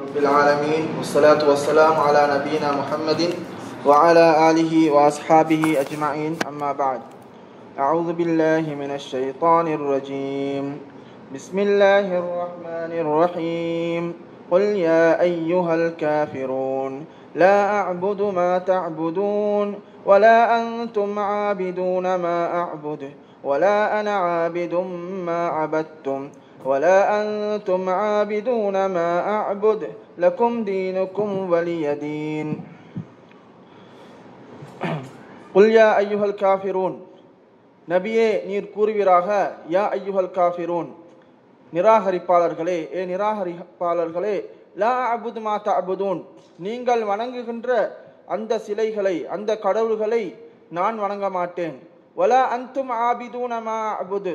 رب العالمين والصلاة والسلام على نبينا محمد وعلى آله وأصحابه أجمعين. أما بعد أعوذ بالله من الشيطان الرجيم. بسم الله الرحمن الرحيم. قل يا أيها الكافرون لا أعبد ما تعبدون ولا أنتم عابدون ما أعبد ولا أنا عابد ما عبدتم. ولا أنتم عابدون ما أعبد لكم دينكم ولي دين قل يا أيها الكافرون நபியே நீர் கூறுவீராக யா ஐயுஹல் காஃபிரூன் நிராகரிப்பாளர்களே ஏ நிராகரிப்பாளர்களே லா அபுது மா தஅபுதூன் நீங்கள் வணங்குகின்ற அந்த சிலைகளை அந்த கடவுள்களை நான் வணங்க மாட்டேன் வலா அந்தும் ஆபிதூன மா அபுது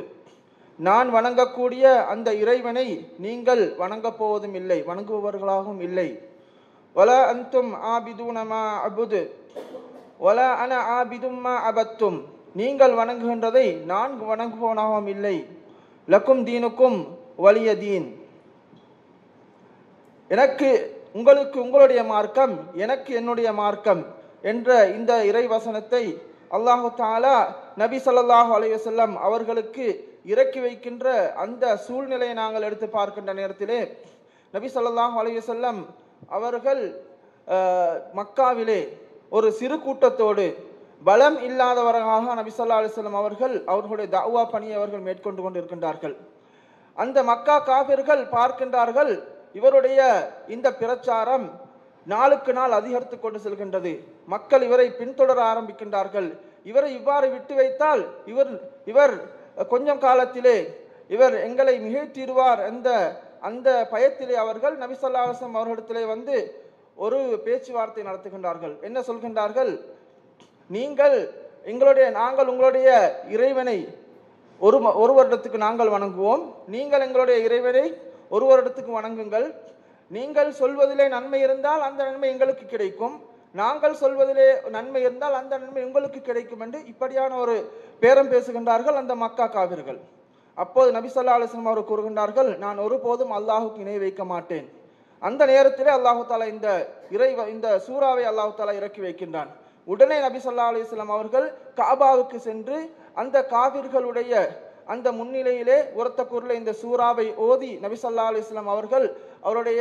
நான் வணங்கக்கூடிய அந்த இறைவனை நீங்கள் வணங்கப் போவதும் இல்லை வணங்குபவர்களாகவும் இல்லை. வல அந்தும் ஆபிதூனமா அபுது. வல அன ஆபிதும்மா அபத்தும். நீங்கள் வணங்குகின்றதை நான் வணங்குபவனாகவும் இல்லை. லக்கும் தீனுக்கும் வலிய தீன். எனக்கு உங்களுக்கு உங்களுடைய மார்க்கம் எனக்கு என்னுடைய மார்க்கம் என்ற இந்த இறை வசனத்தை அல்லாஹு தாலா நபி சல்லாஹூ அலைய செல்லம் அவர்களுக்கு இறக்கி வைக்கின்ற அந்த சூழ்நிலையை நாங்கள் எடுத்து பார்க்கின்ற நேரத்திலே நபி சொல்லாஹ் அலைஹி அவர்கள் மக்காவிலே ஒரு சிறு கூட்டத்தோடு பலம் இல்லாதவர்களாக நபி சொல்லா அலைஹி அவர்கள் அவர்களுடைய தாவா பணியை அவர்கள் மேற்கொண்டு கொண்டிருக்கின்றார்கள். அந்த மக்கா காபிர்கள் பார்க்கின்றார்கள் இவருடைய இந்த பிரச்சாரம் நாளுக்கு நாள் அதிகரித்து கொண்டு செல்கின்றது. மக்கள் இவரை பின்தொடர ஆரம்பிக்கின்றார்கள். இவரை இவ்வாறு விட்டு வைத்தால் இவர் இவர் கொஞ்சம் காலத்திலே இவர் எங்களை மிகைத்திடுவார் அந்த அந்த பயத்திலே அவர்கள் நபிசல்லாசம் அவர்களிடத்திலே வந்து ஒரு பேச்சுவார்த்தை நடத்துகின்றார்கள். என்ன சொல்கின்றார்கள்? நீங்கள் எங்களுடைய நாங்கள் உங்களுடைய இறைவனை ஒரு ஒரு வருடத்துக்கு நாங்கள் வணங்குவோம். நீங்கள் எங்களுடைய இறைவனை ஒரு வருடத்துக்கு வணங்குங்கள். நீங்கள் சொல்வதிலே நன்மை இருந்தால் அந்த நன்மை எங்களுக்கு கிடைக்கும். நாங்கள் சொல்வதிலே நன்மை இருந்தால் அந்த நன்மை உங்களுக்கு கிடைக்கும் என்று இப்படியான ஒரு பேரம் பேசுகின்றார்கள் அந்த மக்கா காவிர்கள். அப்போது நபிசல்லா அலிஸ்லாம் அவர் கூறுகின்றார்கள் நான் ஒருபோதும் அல்லாஹுக்கு இணை வைக்க மாட்டேன். அந்த நேரத்திலே அல்லாஹு தாலா இந்த இறை இந்த சூறாவை அல்லாஹு தாலா இறக்கி வைக்கின்றான். உடனே நபி ஸல்லல்லாஹு அவர்கள் காபாவுக்கு சென்று அந்த காவிர்களுடைய அந்த முன்னிலையிலே உரத்த குரலை இந்த சூறாவை ஓதி நபி ஸல்லல்லாஹு அவர்கள் அவருடைய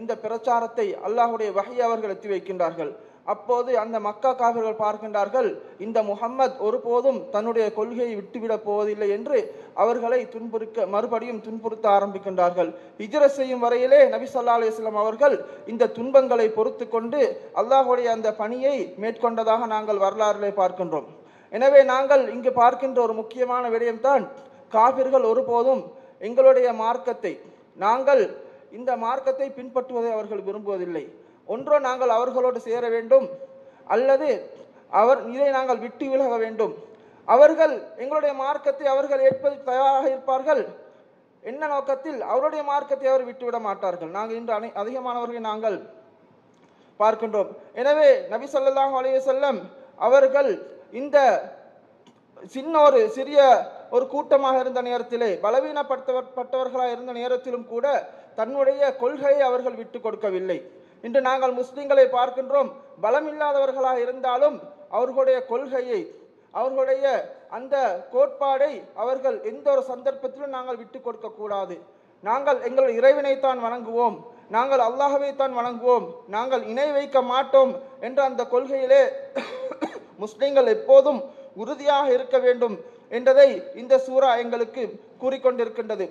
இந்த பிரச்சாரத்தை அல்லாஹுடைய வகையை அவர்கள் எத்தி வைக்கின்றார்கள். அப்போது அந்த மக்கா காவிர்கள் பார்க்கின்றார்கள் இந்த முகம்மத் ஒருபோதும் தன்னுடைய கொள்கையை விட்டுவிடப் போவதில்லை என்று அவர்களை துன்புறுக்க மறுபடியும் துன்புறுத்த ஆரம்பிக்கின்றார்கள். இஜர செய்யும் வரையிலே நபி ஸல்லல்லாஹு அவர்கள் இந்த துன்பங்களை பொறுத்து கொண்டு அல்லாஹுடைய அந்த பணியை மேற்கொண்டதாக நாங்கள் வரலாறுகளை பார்க்கின்றோம். எனவே நாங்கள் இங்கு பார்க்கின்ற ஒரு முக்கியமான விடயம்தான் காபிர்கள் ஒருபோதும் எங்களுடைய மார்க்கத்தை நாங்கள் இந்த மார்க்கத்தை பின்பற்றுவதை அவர்கள் விரும்புவதில்லை. ஒன்றோ நாங்கள் அவர்களோடு சேர வேண்டும் அல்லது அவர் இதை நாங்கள் விட்டு விலக வேண்டும். அவர்கள் எங்களுடைய மார்க்கத்தை அவர்கள் ஏற்பதற்கு தயாராக இருப்பார்கள். என்ன நோக்கத்தில்? அவருடைய மார்க்கத்தை அவர் விட்டுவிட மாட்டார்கள். நாங்கள் இன்று அனை அதிகமானவர்களை நாங்கள் பார்க்கின்றோம். எனவே நபி சொல்லாஹ் அலைஹி வஸல்லம் அவர்கள் இந்த சின்ன ஒரு சிறிய ஒரு கூட்டமாக இருந்த நேரத்திலே பலவீனப்படுத்தப்பட்டவர்களாக இருந்த நேரத்திலும் கூட தன்னுடைய கொள்கையை அவர்கள் விட்டு கொடுக்கவில்லை. இன்று நாங்கள் முஸ்லிம்களை பார்க்கின்றோம். பலமில்லாதவர்களாக இருந்தாலும் அவர்களுடைய கொள்கையை அவர்களுடைய அந்த கோட்பாடை அவர்கள் எந்த ஒரு சந்தர்ப்பத்திலும் நாங்கள் விட்டு கொடுக்க கூடாது. நாங்கள் எங்கள் இறைவனைத்தான் வணங்குவோம். நாங்கள் அல்லாஹவை தான் வணங்குவோம். நாங்கள் இணை வைக்க மாட்டோம் என்ற அந்த கொள்கையிலே முஸ்லிம்கள் எப்போதும் உறுதியாக இருக்க வேண்டும் என்றதை இந்த சூறா எங்களுக்கு கூறிக்கொண்டிருக்கின்றது.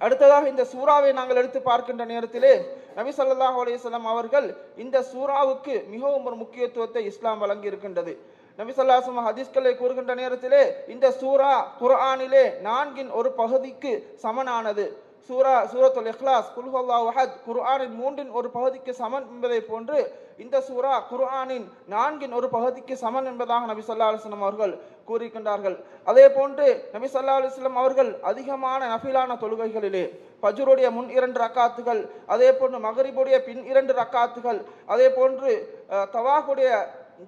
அடுத்ததாக இந்த சூறாவை நாங்கள் எடுத்து பார்க்கின்ற நேரத்திலே நபி சல்லாஹ் அலையம் அவர்கள் இந்த சூறாவுக்கு மிகவும் ஒரு முக்கியத்துவத்தை இஸ்லாம் வழங்கி இருக்கின்றது நபி ஹதீஸ்களை கூறுகின்ற நேரத்திலே இந்த சூரா குர்ஆனிலே நான்கின் ஒரு பகுதிக்கு சமனானது. சூரா சூரத்துல் இஹ்லாஸ் குல்ஹல்லா வஹத் குர்ஆனின் மூன்றின் ஒரு பகுதிக்கு சமன் என்பதை போன்று இந்த சூரா குர்ஆனின் நான்கின் ஒரு பகுதிக்கு சமன் என்பதாக நபி சொல்லா அலுவலம் அவர்கள் கூறிக்கின்றார்கள் அதே போன்று நபி சல்லா அலுவலம் அவர்கள் அதிகமான நஃபிலான தொழுகைகளிலே பஜ்ருடைய முன் இரண்டு ரக்காத்துகள் அதே போன்று மகரிபுடைய பின் இரண்டு ரக்காத்துகள் அதே போன்று தவாஹுடைய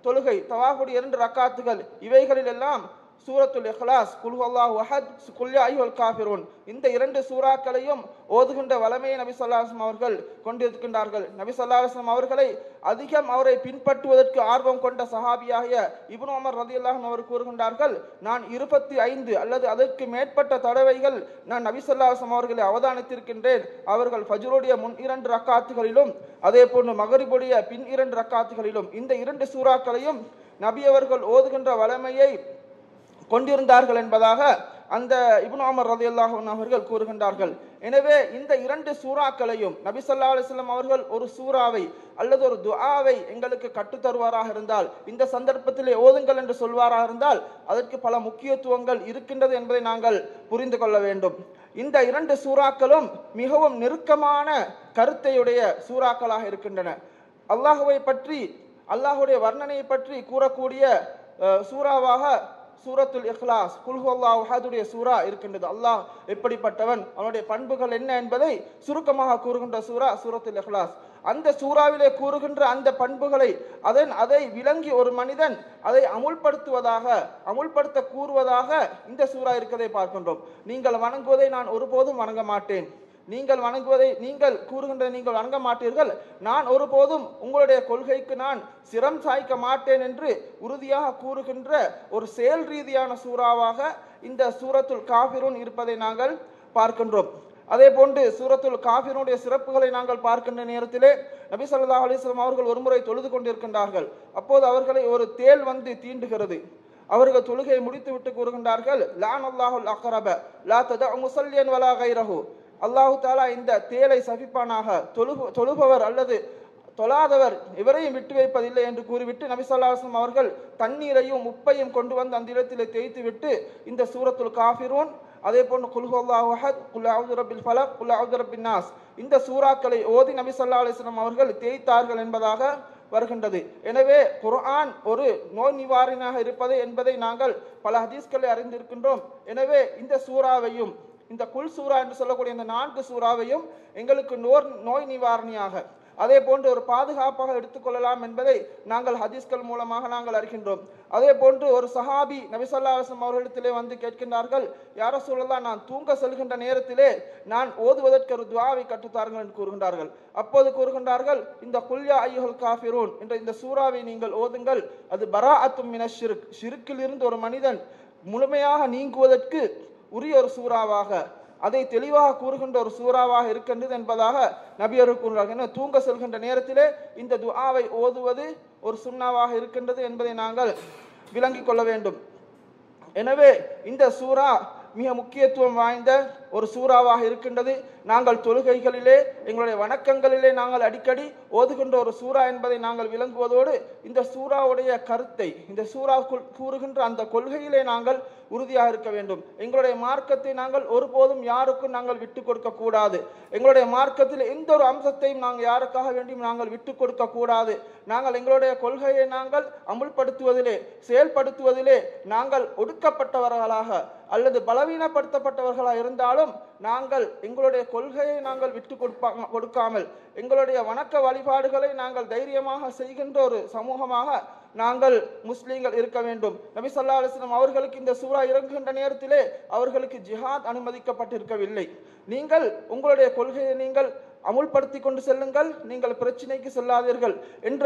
தொழுகை தவாஹுடைய இரண்டு ரக்காத்துகள் இவைகளில் எல்லாம் சூரத்துல் இஹ்லாஸ் குல் அல்லாஹ் அஹத் குல்யா அய்யுல் காஃபிரூன். இந்த இரண்டு சூறாக்களையும் ஓதுகின்ற வளமையை நபி ஸல்லல்லாஹு அவர்கள் கொண்டிருக்கின்றார்கள். நபி ஸல்லல்லாஹு அவர்களை அதிகம் அவரை பின்பற்றுவதற்கு ஆர்வம் கொண்ட சஹாபியாகிய இப்னு உமர் ரதி அன்ஹு அவர் கூறுகின்றார்கள் நான் இருபத்தி ஐந்து அல்லது அதற்கு மேற்பட்ட தடவைகள் நான் நபி ஸல்லல்லாஹு அவர்களை அவதானித்திருக்கின்றேன். அவர்கள் ஃபஜ்ருடைய முன் இரண்டு ரக்காத்துகளிலும் அதே போன்று மகரிபுடைய பின் இரண்டு ரக்காத்துகளிலும் இந்த இரண்டு சூறாக்களையும் நபி அவர்கள் ஓதுகின்ற வளமையை கொண்டிருந்தார்கள் என்பதாக அந்த இப்னு உமர் ரலியல்லாஹு அவர்கள் கூறுகின்றார்கள். எனவே இந்த இரண்டு சூறாக்களையும் நபி சொல்லா அலிஸ்லாம் அவர்கள் ஒரு சூறாவை அல்லது ஒரு துஆவை எங்களுக்கு கற்றுத் தருவாராக இருந்தால் இந்த சந்தர்ப்பத்திலே ஓதுங்கள் என்று சொல்வாராக இருந்தால் அதற்கு பல முக்கியத்துவங்கள் இருக்கின்றது என்பதை நாங்கள் புரிந்து கொள்ள வேண்டும். இந்த இரண்டு சூறாக்களும் மிகவும் நெருக்கமான கருத்தையுடைய சூறாக்களாக இருக்கின்றன. அல்லாஹுவை பற்றி அல்லாஹுடைய வர்ணனையை பற்றி கூறக்கூடிய சூறாவாக சூரத்துல் இஹ்லாஸ். குல்ஹு அல்லாஹ் சூரா இருக்கின்றது. அல்லாஹ் எப்படிப்பட்டவன்? அவனுடைய பண்புகள் என்ன என்பதை சுருக்கமாக கூறுகின்ற சூரா சூரத்துல் இஹ்லாஸ். அந்த சூறாவிலே கூறுகின்ற அந்த பண்புகளை அதன் அதை விளங்கி ஒரு மனிதன் அதை அமுல்படுத்துவதாக அமுல்படுத்த கூறுவதாக இந்த சூறா இருக்கதை பார்க்கின்றோம். நீங்கள் வணங்குவதை நான் ஒருபோதும் வணங்க மாட்டேன். நீங்கள் வணங்குவதை நீங்கள் கூறுகின்ற நீங்கள் வணங்க மாட்டீர்கள். நான் ஒருபோதும் உங்களுடைய கொள்கைக்கு நான் சிரம் சாய்க்க மாட்டேன் என்று உறுதியாக கூறுகின்ற ஒரு செயல் ரீதியான சூறாவாக இந்த சூரத்துல் காபிரூன் இருப்பதை நாங்கள் பார்க்கின்றோம். அதே போன்று சூரத்துல் காஃபிருடைய சிறப்புகளை நாங்கள் பார்க்கின்ற நேரத்திலே நபி சல்லா அலிஸ்லாம் அவர்கள் ஒருமுறை தொழுது கொண்டிருக்கின்றார்கள். அப்போது அவர்களை ஒரு தேள் வந்து தீண்டுகிறது. அவர்கள் தொழுகையை முடித்து விட்டு கூறுகின்றார்கள் லான் அல்லாஹுல் அக்ரப லா ததா முசல்லியன் வலா கைரஹு. அல்லாஹு தாலா இந்த தேலை சபிப்பானாக. தொழு தொழுபவர் அல்லது தொழாதவர் இவரையும் விட்டு வைப்பதில்லை என்று கூறிவிட்டு நபிசல்லாஸ்லம் அவர்கள் தண்ணீரையும் உப்பையும் கொண்டு வந்து அந்த இடத்திலே தேய்த்து விட்டு இந்த சூரத்துல் காஃபிரூன் அதே போன்று குல் அல்லாஹு அஹத் குல் ஃபலக் குல் நாஸ். இந்த சூறாக்களை ஓதி நபி சொல்லா அலிஸ்லாம் அவர்கள் தேய்த்தார்கள் என்பதாக வருகின்றது. எனவே குர்ஆன் ஒரு நோய் நிவாரணியாக இருப்பது என்பதை நாங்கள் பல ஹதீஸ்களை அறிந்திருக்கின்றோம். எனவே இந்த சூறாவையும் இந்த குல் சூரா என்று சொல்லக்கூடிய இந்த நான்கு சூறாவையும் எங்களுக்கு நோர் நோய் நிவாரணியாக. அதே போன்று ஒரு பாதுகாப்பாக எடுத்துக்கொள்ளலாம் என்பதை நாங்கள் ஹதீஸ்கள் மூலமாக நாங்கள் அறிகின்றோம். அதே போன்று ஒரு சஹாபி நபிசல்லாசம் அவர்களிடத்திலே வந்து கேட்கின்றார்கள் யார சொல்லலாம் நான் தூங்க செல்கின்ற நேரத்திலே நான் ஓதுவதற்கு ஒரு துவாவை கற்றுத்தாருங்கள் என்று கூறுகின்றார்கள். அப்போது கூறுகின்றார்கள் இந்த குல்யா ஐயுல் காஃபிரூன் என்ற இந்த சூறாவை நீங்கள் ஓதுங்கள். அது பரா அத்தும் மின ஷிருக். ஷிருக்கில் இருந்து ஒரு மனிதன் முழுமையாக நீங்குவதற்கு உரிய ஒரு சூறாவாக அதை தெளிவாக கூறுகின்ற ஒரு சூறாவாக இருக்கின்றது என்பதாக நபியர்கள் கூறுகிறார்கள். தூங்க செல்கின்ற நேரத்திலே இந்த துஆவை ஓதுவது ஒரு சுண்ணாவாக இருக்கின்றது என்பதை நாங்கள் விளங்கிக் கொள்ள வேண்டும். எனவே இந்த சூறா மிக முக்கியத்துவம் வாய்ந்த ஒரு சூறாவாக இருக்கின்றது. நாங்கள் தொழுகைகளிலே எங்களுடைய வணக்கங்களிலே நாங்கள் அடிக்கடி ஓதுகின்ற ஒரு சூறா என்பதை நாங்கள் விளங்குவதோடு இந்த சூறாவுடைய கருத்தை இந்த சூறா கூறுகின்ற அந்த கொள்கையிலே நாங்கள் உறுதியாக இருக்க வேண்டும். எங்களுடைய மார்க்கத்தை நாங்கள் ஒருபோதும் யாருக்கும் நாங்கள் விட்டு கொடுக்க கூடாது. எங்களுடைய மார்க்கத்தில் எந்த ஒரு அம்சத்தையும் நாங்கள் யாருக்காக வேண்டியும் நாங்கள் விட்டு கொடுக்க கூடாது. நாங்கள் எங்களுடைய கொள்கையை நாங்கள் அமுல்படுத்துவதிலே செயல்படுத்துவதிலே நாங்கள் ஒடுக்கப்பட்டவர்களாக அல்லது பலவீனப்படுத்தப்பட்டவர்களாக இருந்தாலும் நாங்கள் எங்களுடைய கொள்கையை நாங்கள் விட்டு கொடுப்பா கொடுக்காமல் எங்களுடைய வணக்க வழிபாடுகளை நாங்கள் தைரியமாக செய்கின்ற ஒரு சமூகமாக நாங்கள் முஸ்லீம்கள் இருக்க வேண்டும். நபி சொல்லா அலைஹி அவர்களுக்கு இந்த சூறா இறங்குகின்ற நேரத்திலே அவர்களுக்கு ஜிஹாத் அனுமதிக்கப்பட்டிருக்கவில்லை. நீங்கள் உங்களுடைய கொள்கையை நீங்கள் அமுல்படுத்தி கொண்டு செல்லுங்கள். நீங்கள் பிரச்சனைக்கு செல்லாதீர்கள் என்ற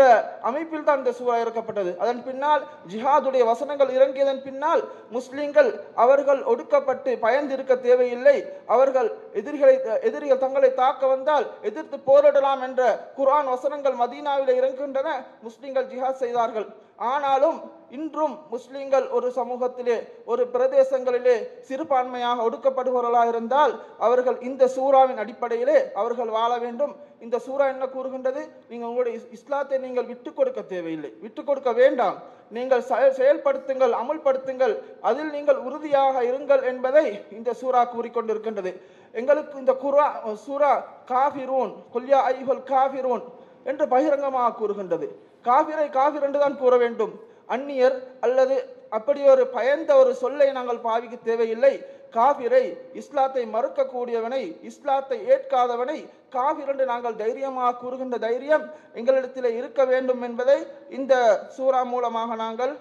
அமைப்பில் தான் இந்த சூறா இறக்கப்பட்டது. அதன் பின்னால் ஜிஹாதுடைய வசனங்கள் இறங்கியதன் பின்னால் முஸ்லிம்கள் அவர்கள் ஒடுக்கப்பட்டு பயந்து இருக்க தேவையில்லை. அவர்கள் எதிரிகளை எதிரிகள் தங்களை தாக்க வந்தால் எதிர்த்து போரிடலாம் என்ற குரான் வசனங்கள் மதீனாவில் இறங்குகின்றன. முஸ்லிம்கள் ஜிஹாத் செய்தார்கள். ஆனாலும் இன்றும் முஸ்லிம்கள் ஒரு சமூகத்திலே ஒரு பிரதேசங்களிலே சிறுபான்மையாக ஒடுக்கப்படுபவர்களாக இருந்தால் அவர்கள் இந்த சூறாவின் அடிப்படையிலே அவர்கள் வாழ வேண்டும். இந்த சூறா என்ன கூறுகின்றது? நீங்கள் உங்களுடைய இஸ்லாத்தை நீங்கள் விட்டு கொடுக்க தேவையில்லை. விட்டு கொடுக்க வேண்டாம். நீங்கள் செயல்- செயல்படுத்துங்கள் அமுல்படுத்துங்கள். அதில் நீங்கள் உறுதியாக இருங்கள் என்பதை இந்த சூறா கூறிக்கொண்டிருக்கின்றது. எங்களுக்கு இந்த குரா சூரா காஃபிரூன் கொல்யா ஐஹல் காஃபிரூன் என்று பகிரங்கமாக கூறுகின்றது. காபிரை காஃபிர் என்று தான் கூற வேண்டும். அந்நியர் அல்லது அப்படி ஒரு பயந்த ஒரு சொல்லை நாங்கள் பாவிக்க தேவையில்லை. காபிரை இஸ்லாத்தை மறுக்கக்கூடியவனை இஸ்லாத்தை ஏற்காதவனை காபிர் என்று நாங்கள் தைரியமாக கூறுகின்ற தைரியம் எங்களிடத்தில் இருக்க வேண்டும் என்பதை இந்த சூறா மூலமாக நாங்கள்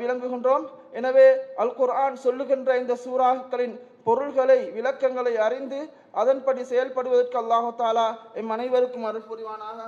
விளங்குகின்றோம். எனவே அல் குர்ஆன் சொல்லுகின்ற இந்த சூறாக்களின் பொருள்களை விளக்கங்களை அறிந்து அதன்படி செயல்படுவதற்கு அல்லாஹு தாலா எம் அனைவருக்கும் அருள் புரிவானாக.